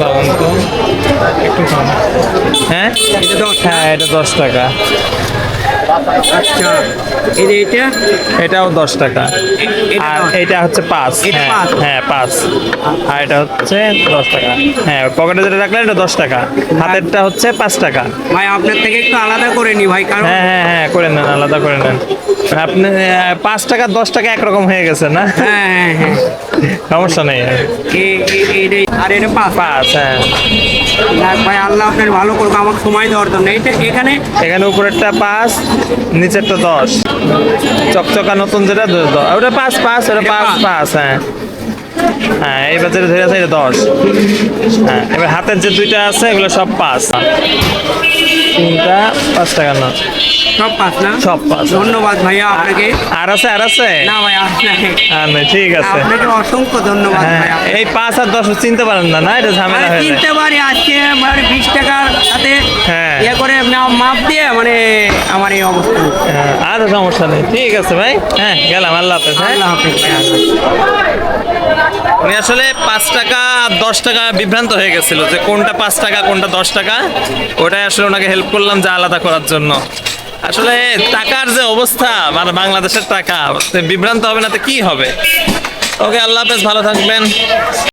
দারুণ একটু কম হ্যাঁ? এটা দশ হ্যাঁ এটা দশ টাকা। আচ্ছা এই যে এটা? এটাও দশ টাকা। আর এটা হচ্ছে হ্যাঁ পাঁচ? হ্যাঁ পাঁচ। আর এটা হচ্ছে দশ টাকা। হ্যাঁ পকেটে যেটা রাখলেন এটা দশ টাকা। হাতেরটা হচ্ছে পাঁচ টাকা। ভাই আপনার থেকে একটু আলাদা করে নি ভাই কারণ হ্যাঁ হ্যাঁ হ্যাঁ করে নেন আলাদা করে নেন। আপনি পাঁচ টাকা দশ টাকা একরকম হয়ে গেছে না? হ্যাঁ হ্যাঁ হ্যাঁ। সমস্যা নেই। আর এটা পাঁচ। পাঁচ হ্যাঁ। ভাই আল্লাহ আপনার ভালো করব আমার সময় দেওয়ার জন্য। এটা এখানে এখানে উপরেরটা পাঁচ নিচেরটা দশ। চকচকা নতুন যেটা ওটা পাঁচ পাঁচ ওটা পাঁচ। পাঁচ হ্যাঁ। হ্যাঁ এই বাজারে ধরে আছে এটা দশ। হ্যাঁ এবার হাতের যে দুইটা আছে এগুলো সব পাঁচ। তিনটা পাঁচ টাকা না। সব পাঁচ না? সব পাঁচ। ধন্যবাদ ভাইয়া আপনাকে। আর আছে আর আছে? না ভাই আর নেই। ঠিক আছে। আপনাকে অসংখ্য ধন্যবাদ হ্যাঁ ভাইয়া। এই পাঁচ আর দশ চিনতে পারেন না না? এটা ঝামেলা হয়ে চিনতে পারি আজকে বিশ টাকার সাথে হ্যাঁ। ইয়ে করে মাপ দিয়ে মানে আমার এই অবস্থা। হ্যাঁ, আর সমস্যা নেই। ঠিক আছে ভাই। হ্যাঁ গেলাম আল্লাহ হাফেজ হ্যাঁ। আল্লাহ ভাই আল্লাহ হাফেজ। উনি আসলে পাঁচ টাকা, দশ টাকা বিভ্রান্ত হয়ে গেছিল যে কোনটা পাঁচ টাকা, কোনটা দশ টাকা। ওটাই আসলে ওনাকে হেল্প করলাম যা আলাদা করার জন্য। আসলে টাকার যে অবস্থা মানে বাংলাদেশের টাকা বিভ্রান্ত হবে না তো কি হবে? ওকে, আল্লাহ হাফেজ, ভালো থাকবেন।